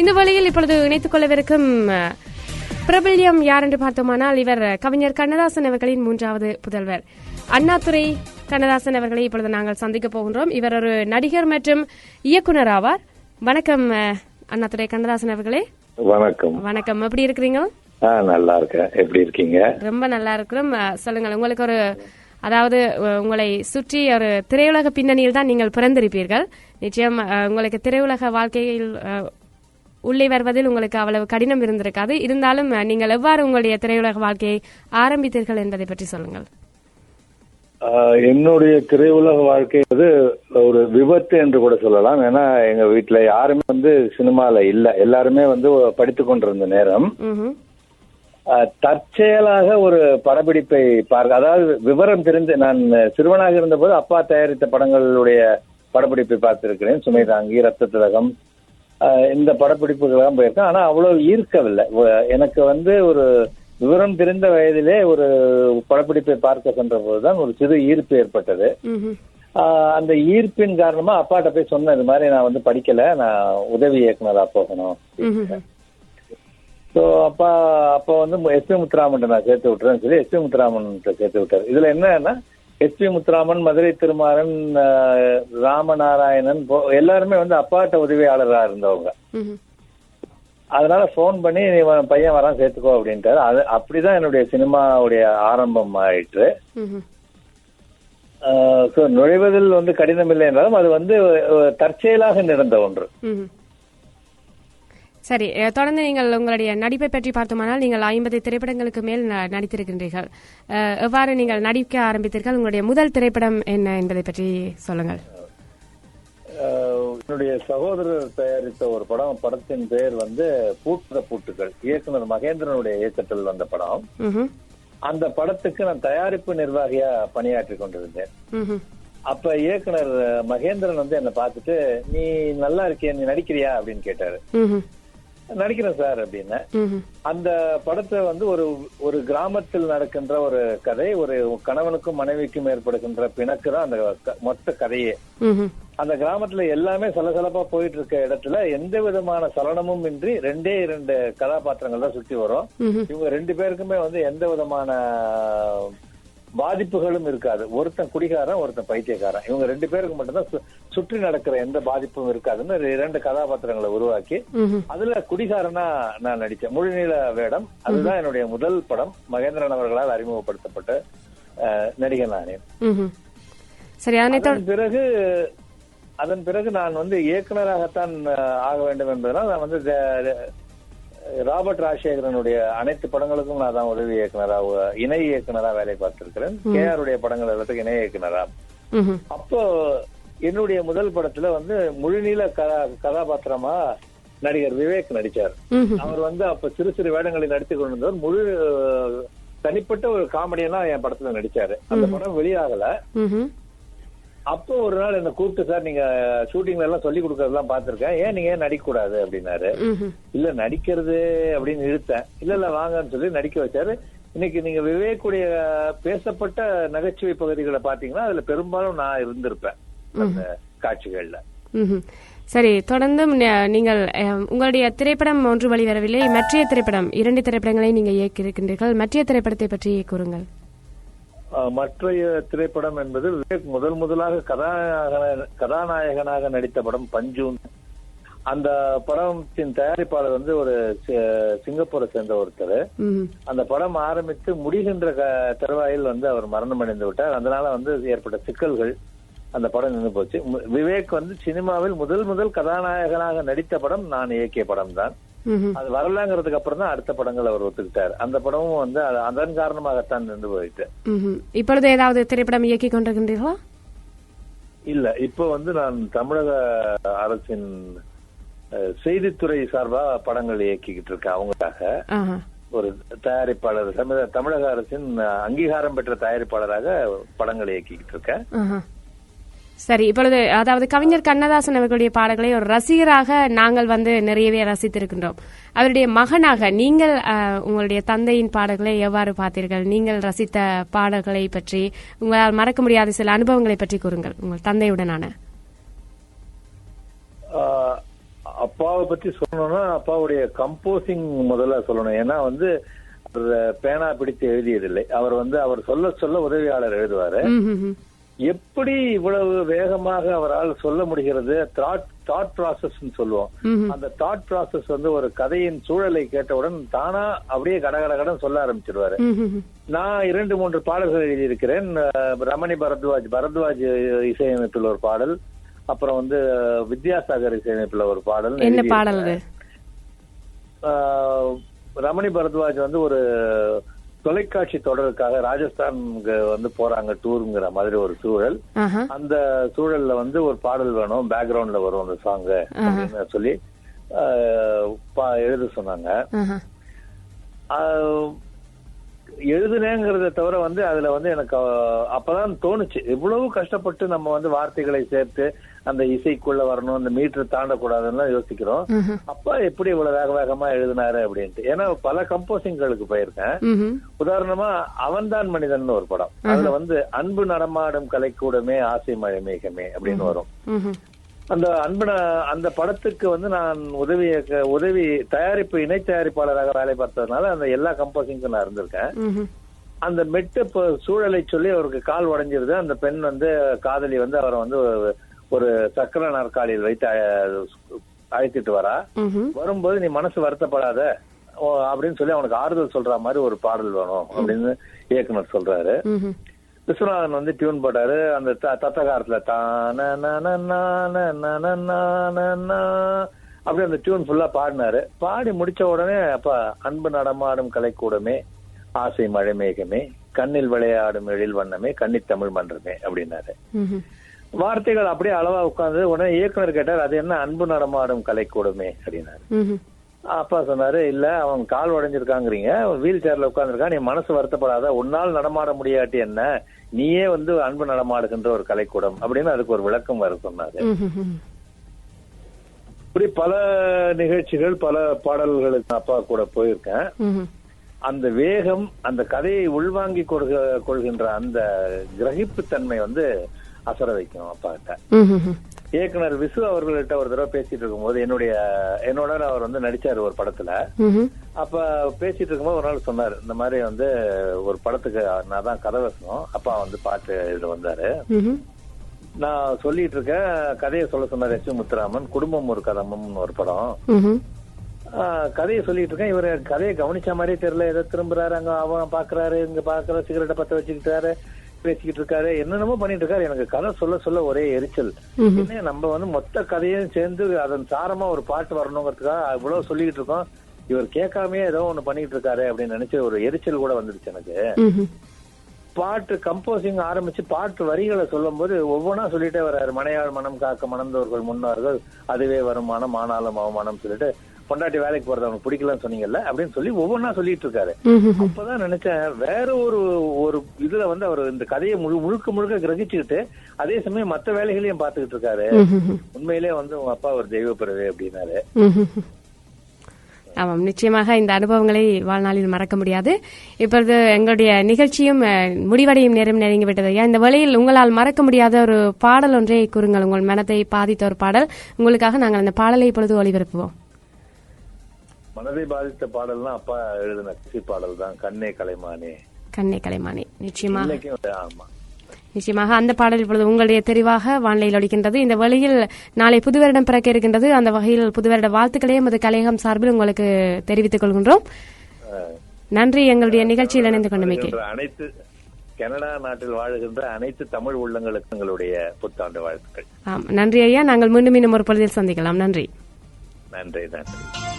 இந்த வழியில் இப்பொழுது இணைத்துக் கொள்ளவிருக்கும் பிரபல்யம் யார் என்று பார்த்தோமானால் இவர் கவிஞர் கண்ணதாசன் அவர்களின் மூன்றாவது புதல்வர். அண்ணாதுரை கண்ணதாசன் அவர்களை இப்பொழுது நாங்கள் சந்திக்க போகின்றோம். இவர் ஒரு நடிகர் மற்றும் இயக்குனர் ஆவார். வணக்கம் அண்ணாதுரை கண்ணதாசன் அவர்களே. வணக்கம். வணக்கம். எப்படி இருக்கிறீங்க? நல்லா இருக்கேன். எப்படி இருக்கீங்க? ரொம்ப நல்லா இருக்கிறோம். சொல்லுங்கள் உங்களுக்கு ஒரு அதாவது உங்களை சுற்றி ஒரு திரையுலக பின்னணியில் தான் நீங்கள் பிறந்திருப்பீர்கள். நிச்சயம் உங்களுக்கு திரையுலக வாழ்க்கையில் உள்ளே வருவதில் உங்களுக்கு அவ்வளவு கடினம் இருந்திருக்காது. இருந்தாலும் நீங்கள் எவ்வாறு உங்களுடைய திரையுலக வாழ்க்கையை ஆரம்பித்தீர்கள் என்பதை பற்றி சொல்லுங்கள். என்னுடைய திரையுலக வாழ்க்கை வந்து ஒரு விபத்து என்று கூட சொல்லலாம். ஏன்னா எங்க வீட்டுல யாருமே வந்து சினிமால இல்ல. எல்லாருமே வந்து படித்து கொண்டிருந்த நேரம். தற்செயலாக ஒரு படப்பிடிப்பை பார்க்க அதாவது விவரம் தெரிந்து நான் சிறுவனாக இருந்தபோது அப்பா தயாரித்த படங்களுடைய படப்பிடிப்பை பார்த்திருக்கிறேன். சுமைதாங்கி ரத்த திலகம் இந்த படப்பிடிப்புகள்லாம் போயிருக்கேன். ஆனா அவ்வளவு ஈர்க்கவில்லை. எனக்கு வந்து ஒரு விவரம் தெரிந்த வயதிலே ஒரு படப்பிடிப்பை பார்க்க சென்ற போதுதான் ஒரு சிறு ஈர்ப்பு ஏற்பட்டது. அந்த ஈர்ப்பின் காரணமா அப்பாட்ட போய் சொன்னேன் இது மாதிரி நான் வந்து படிக்கல நான் உதவி இயக்குனரா போகணும். ஸோ அப்பா அப்போ வந்து எஸ் பி முத்துராமன் நான் சேர்த்து விட்டுறேன்னு சொல்லி எஸ் பி முத்துராமன் சேர்த்து விட்டார். இதுல என்னன்னா எஸ் பி முத்துராமன் மதுரை திருமாறன் ராமநாராயணன் எல்லாருமே வந்து அப்பாட்ட உதவியாளரா இருந்தவங்க. அதனால ஃபோன் பண்ணி நீ பையன் வரான் சேர்த்துக்கோ அப்படின்ட்டாரு அது அப்படிதான் என்னுடைய சினிமாவுடைய ஆரம்பம். ஸோ நுழைவதில் வந்து கடினம் இல்லை என்றாலும் அது வந்து தற்செயலாக நடந்த ஒன்று. சரி தொடர்ந்து நீங்கள் உங்களுடைய நடிப்பை பற்றி பார்த்தோமானால் நீங்கள் ஐம்பது திரைப்படங்களுக்கு மேல் நடித்திருக்கின்றீர்கள். எவ்வாறு நீங்கள் நடிக்க ஆரம்பித்தீர்கள்? உங்களுடைய முதல் திரைப்படம் என்ன என்பதை பற்றி சொல்லுங்கள். என்னுடைய சகோதரர் தயாரித்த ஒரு படம் படத்தின் பெயர் வந்து பூட்டுற பூட்டுகள் இயக்குனர் மகேந்திரனுடைய இயக்கத்தில் வந்த படம். அந்த படத்துக்கு நான் தயாரிப்பு நிர்வாகியா பணியாற்றி கொண்டிருந்தேன். அப்ப இயக்குனர் மகேந்திரன் வந்து என்னை பார்த்துட்டு நீ நல்லா இருக்கியா? நீ நடிக்கிறியா? அப்படின்னு கேட்டாரு. நடிக்கிறேன் சார் அப்படின்னு. அந்த படத்தை வந்து ஒரு ஒரு கிராமத்தில் நடக்கின்ற ஒரு கதை ஒரு கணவனுக்கும் மனைவிக்கும் ஏற்படுகின்ற பிணக்கு தான் அந்த மொத்த கதையே. அந்த கிராமத்துல எல்லாமே சலசலப்பா போயிட்டு இருக்க இடத்துல எந்த விதமான சலனமும் இன்றி ரெண்டே இரண்டு கதாபாத்திரங்கள் தான் சுத்தி வரும். இவங்க ரெண்டு பேருக்குமே வந்து எந்த விதமான பாதிப்புகளும் இருக்காது. ஒருத்தன் குடிகாரன் ஒருத்தன் பைத்தியக்காரன். இவங்க ரெண்டு பேருக்கு மட்டும்தான் சுற்றி நடக்கிற எந்த பாதிப்பும் இருக்காதுன்னு இரண்டு கதாபாத்திரங்களை உருவாக்கி. அதுல குடிகாரனா நான் நடிச்சேன். முழுநீள வேடம். அதுதான் என்னுடைய முதல் படம். மகேந்திரன் அவர்களால் அறிமுகப்படுத்தப்பட்ட அஹ், நடிகர் நானே. ம்ஹும். சரி அதனை தொட- அதன் பிறகு அதன் பிறகு நான் வந்து இயக்குனராகத்தான் ஆக வேண்டும் என்பதனால் நான் வந்து ராபர்ட் ராஜசேகரனுடைய அனைத்து படங்களுக்கும் நான் தான் உதவி இயக்குனரா இணை இயக்குனரா வேலை பார்த்திருக்கிறேன். கே உடைய படங்கள் எல்லாத்துக்கும் இணை இயக்குனரா. அப்போ என்னுடைய முதல் படத்துல வந்து முழுநீள கதா கதாபாத்திரமா நடிகர் விவேக் நடிச்சார். அவர் வந்து அப்ப சிறு சிறு வேடங்களை நடித்துக் கொண்டிருந்தவர். முழு தனிப்பட்ட ஒரு காமெடியனா என் படத்துல நடிச்சாரு. அந்த படம் வெளியாகல. அப்போ ஒரு நாள் என்ன கூப்பிட்டு சார் நீங்க ஷூட்டிங்ல எல்லாம் சொல்லி கொடுக்கறதெல்லாம் பார்த்திருக்கேன். ஏன் நீங்க ஏன் நடிக்க கூடாது அப்படின்னாரு. இல்ல நடிக்கிறது அப்படின்னு இழுத்தேன் இல்ல இல்ல வாங்கன்னு சொல்லி நடிக்க வச்சாரு. இன்னைக்கு நீங்க விவேக்குடைய பேசப்பட்ட நகைச்சுவை பகுதிகளை பாத்தீங்கன்னா அதுல பெரும்பாலும் நான் இருந்திருப்பேன் அந்த காட்சிகள்ல. சரி தொடர்ந்து நீங்கள் உங்களுடைய திரைப்படம் ஒன்று வெளிவரவில்லை மற்றைய திரைப்படம் இரண்டு திரைப்படங்களை நீங்க இயக்கியிருக்கின்றீர்கள். மற்றைய திரைப்படத்தை பற்றி கூறுங்கள். மற்றைய திரைப்படம் என்பது விவேக் முதல் முதலாக கதாநாயகன கதாநாயகனாக நடித்த படம் பஞ்சூன் அந்த படத்தின் தயாரிப்பாளர் வந்து ஒரு சிங்கப்பூரை சேர்ந்த ஒருத்தர். அந்த படம் ஆரம்பித்து முடிகின்ற தருவாயில் வந்து அவர் மரணம் அடைந்து விட்டார் அதனால வந்து ஏற்பட்ட சிக்கல்கள் அந்த படம் நின்று போச்சு விவேக் வந்து சினிமாவில் முதல் முதல் கதாநாயகனாக நடித்த படம் நான் இயக்கிய படம் தான். அது வரலாங்கிறதுக்கு அப்புறம் தான் அடுத்த படங்கள் அவர் ஒத்துக்கிட்டார் அந்த படமும் வந்து அது- அதன் காரணமாகத்தான் நின்று போயிட்டு. இப்பொழுது ஏதாவது திரைப்படம் இயக்கிக் கொண்டிருக்கின்றீர்களா இல்ல இப்போ வந்து நான் தமிழக அரசின் செய்தித்துறை சார்பா படங்கள் இயக்கிக்கிட்டு இருக்கேன் அவங்களுக்காக. ஒரு தயாரிப்பாளர் தமிழக அரசின் அங்கீகாரம் பெற்ற தயாரிப்பாளராக படங்கள் இயக்கிக்கிட்டு இருக்கேன். சரி இப்பொழுது அதாவது கவிஞர் கண்ணதாசன் அவர்களுடைய பாடல்களை ஒரு ரசிகராக நாங்கள் வந்து நிறையவே ரசித்திருக்கின்றோம். அவருடைய மகனாக நீங்கள் உங்களுடைய தந்தையின் பாடல்களை எவ்வாறு பார்த்தீர்கள்? நீங்கள் ரசித்த பாடல்களை பற்றி உங்களால் மறக்க முடியாத சில அனுபவங்களை பற்றி கூறுங்கள் உங்கள் தந்தையுடனான. அப்பாவை பத்தி சொல்லணும்னா அப்பாவுடைய கம்போசிங் முதல்ல சொல்லணும். ஏன்னா வந்து பேனா பிடித்து எழுதியதில்லை. அவர் வந்து அவர் சொல்ல சொல்ல உதவியாளர் எழுதுவாரு. எப்படி இவ்வளவு வேகமாக அவரால் சொல்ல முடிகிறது தாட் தாட் ப்ராசஸ் சொல்லுவோம். அந்த தாட் ப்ராசஸ் வந்து ஒரு கதையின் சூழலை கேட்டவுடன் தானா அப்படியே கடகடகடன் சொல்ல ஆரம்பிச்சிருவாரு. நான் இரண்டு மூன்று பாடல்கள் எழுதியிருக்கிறேன் ரமணி பரத்வாஜ் பரத்வாஜ் இசையமைப்பில் ஒரு பாடல் அப்புறம் வந்து வித்யாசாகர் இசையமைப்பில் ஒரு பாடல் என்ன. பாடல் ரமணி பரத்வாஜ் வந்து ஒரு தொலைக்காட்சி தொடருக்காக ராஜஸ்தான் வந்து போறாங்க டூருங்கிற மாதிரி ஒரு சூழல். அந்த சூழல்ல வந்து ஒரு பாடல் வேணும் பேக்ரவுண்ட்ல வரும் அந்த சாங் அப்படின்னு சொல்லி எழுத சொன்னாங்க. எழுதுனேங்கிறத தவிர வந்து அதுல வந்து எனக்கு அப்பதான் தோணுச்சு. இவ்வளவு கஷ்டப்பட்டு நம்ம வந்து வார்த்தைகளை சேர்த்து அந்த இசைக்குள்ள வரணும் அந்த மீட்டர் தாண்டக்கூடாதுன்னு யோசிக்கிறோம். அப்பா எப்படி இவ்வளவு வேக வேகமா எழுதினாரு அப்படின்ட்டு. ஏன்னா பல கம்போசிங்களுக்கு போயிருக்கேன். உதாரணமா அவன்தான் மனிதன் ஒரு படம். அதுல வந்து அன்பு நடமாடும் கலைக்கூடமே ஆசை மழை மேகமே அப்படின்னு வரும். அந்த அன்பு ந- அந்த படத்துக்கு வந்து நான் உதவி உதவி தயாரிப்பு இணை தயாரிப்பாளராக வேலை பார்த்ததுனால அந்த எல்லா கம்போசிங்க்கும் நான் இருந்திருக்கேன். அந்த மெட்டு சூழலை சொல்லி அவருக்கு கால் உடைஞ்சிருது அந்த பெண் வந்து காதலி வந்து அவரை வந்து ஒரு- சக்கர நாற்காலியில் வைத்து அழ- அழைத்துட்டு வரா. வரும்போது நீ மனசு வருத்தப்படாத அப்படின்னு சொல்லி அவனுக்கு ஆறுதல் சொல்ற மாதிரி ஒரு பாடல் வேணும் அப்படின்னு இயக்குனர் சொல்றாரு. விஸ்வநாதன் வந்து டியூன் போட்டாரு அந்த த- தத்தகாரத்துல தான அப்படி அந்த டியூன் ஃபுல்லா பாடினாரு பாடி முடிச்ச உடனே அப்ப அன்பு நடமாடும் கலைக்கூடமே ஆசை மழை மேகமே கண்ணில் விளையாடும் எழில் வண்ணமே கன்னித் தமிழ் மன்றமே அப்படின்னாரு. வார்த்தைகள் அப்படியே அளவா உட்கார்ந்து உடனே இயக்குனர் கேட்டார் அது என்ன அன்பு நடமாடும் கலைக்கூடமே அப்படின்னாரு. அப்பா சொன்னாரு இல்ல அவன் கால் உடைஞ்சிருக்காங்கிறீங்க வீல் சேர்ல உட்கார்ந்துருக்கான் நீ மனசு வருத்தப்படாத உன்னால் நடமாட முடியாட்டி என்ன நீயே வந்து அன்பு நடமாடுகின்ற ஒரு கலைக்கூடம் அப்படின்னு அதுக்கு ஒரு விளக்கம் வர சொன்னாரு. இப்படி பல நிகழ்ச்சிகள் பல பாடல்களுக்கு அப்பா கூட போயிருக்கேன். அந்த வேகம் அந்த கதையை உள்வாங்கி கொள்க கொள்கின்ற அந்த கிரகிப்பு தன்மை வந்து அசர வைக்கும் அப்பா கிட்ட. இயக்குனர் விசு அவர்கள்ட்ட ஒரு தடவை பேசிட்டு இருக்கும்போது என்னுடைய என்னோட அவர் வந்து நடிச்சாரு ஒரு படத்துல. அப்ப பேசிட்டு இருக்கும்போது ஒரு நாள் சொன்னாரு இந்த மாதிரி வந்து ஒரு படத்துக்கு நான் தான் கதை வசனம் அப்பா வந்து பாட்டு எழுத வந்தாரு. நான் சொல்லிட்டு இருக்கேன் கதையை சொல்ல சொன்னார் எஸ் முத்துராமன் குடும்பம் ஒரு கதம்பம்னு ஒரு படம் கதையை சொல்லிட்டு இருக்கேன் இவர் கதையை கவனிச்ச மாதிரியே தெரியல ஏதோ திரும்புறாரு அங்க அவன் பாக்குறாரு இங்க பாக்குற சிகரெட்டை பத்த வச்சுக்கிட்டாரு பேசிக்கிட்டு இருக்காரு என்னென்னமோ பண்ணிட்டு இருக்காரு. எனக்கு கதை சொல்ல சொல்ல ஒரே எரிச்சல். என்ன நம்ம வந்து மொத்த கதையும் சேர்ந்து அதன் சாரமா ஒரு பாட்டு வரணுங்கிறதுக்காக இவ்வளவு சொல்லிக்கிட்டு இருக்கோம். இவர் கேட்காமயே ஏதோ ஒண்ணு பண்ணிட்டு இருக்காரு அப்படின்னு நினைச்சு ஒரு எரிச்சல் கூட வந்துடுச்சு எனக்கு. பாட்டு கம்போசிங் ஆரம்பிச்சு பாட்டு வரிகளை சொல்லும் போது ஒவ்வொன்றா சொல்லிட்டே வர்றாரு. மனையாள் மனம் காக்க மணந்தவர்கள் முன்னார்கள் அதுவே வருமானம் ஆனாலும் அவமானம் சொல்லிட்டு பொண்டாட்டி வேலைக்கு போறது அவனுக்கு பிடிக்கலன்னு சொன்னீங்கல்ல அப்படின்னு சொல்லி ஒவ்வொன்றா சொல்லிட்டு இருக்காரு. அப்பதான் நினைச்சேன் வேற ஒரு ஒரு இதுல வந்து அவர் இந்த கதையை முழு முழுக்க முழுக்க கிரகிச்சுக்கிட்டு அதே சமயம் மத்த வேலைகளையும் பாத்துக்கிட்டு இருக்காரு. உண்மையிலே வந்து உங்க அப்பா ஒரு தெய்வ பிறவி அப்படின்னாரு. ஆமாம் நிச்சயமாக இந்த அனுபவங்களை வாழ்நாளில் மறக்க முடியாது. இப்பொழுது எங்களுடைய நிகழ்ச்சியும் முடிவடையும் நேரம் நெருங்கி விட்டது ஐயா. இந்த வழியில் உங்களால் மறக்க முடியாத ஒரு பாடல் ஒன்றை கூறுங்கள். உங்கள் மனத்தை பாதித்த ஒரு பாடல். உங்களுக்காக நாங்கள் அந்த பாடலை இப்பொழுது ஒளிபரப்புவோம். மனதை பாதித்த பாடல்னா அப்பா எழுதின கசி பாடல் தான் கண்ணே கலைமானே. கண்ணே கலைமானே. நிச்சயமாக. ஆமா. நிச்சயமாக அந்த பாடல் இப்பொழுது உங்களுடைய தெரிவாக வானிலையில் ஒலிக்கின்றது. இந்த வழியில் நாளை புது வருடம் பிறக்க இருக்கின்றது. அந்த வகையில் புது வருட வாழ்த்துக்களை எமது கலையகம் சார்பில் உங்களுக்கு தெரிவித்துக் கொள்கின்றோம். நன்றி. எங்களுடைய நிகழ்ச்சியில் இணைந்து கொண்டமைக்கு அனைத்து கனடா நாட்டில் வாழுகின்ற அனைத்து தமிழ் உள்ளங்களுக்கு எங்களுடைய புத்தாண்டு வாழ்த்துக்கள். ஆம். நன்றி ஐயா. நாங்கள் மீண்டும் இன்னும் ஒரு பொழுதில் சந்திக்கலாம். நன்றி. நன்றி நன்றி.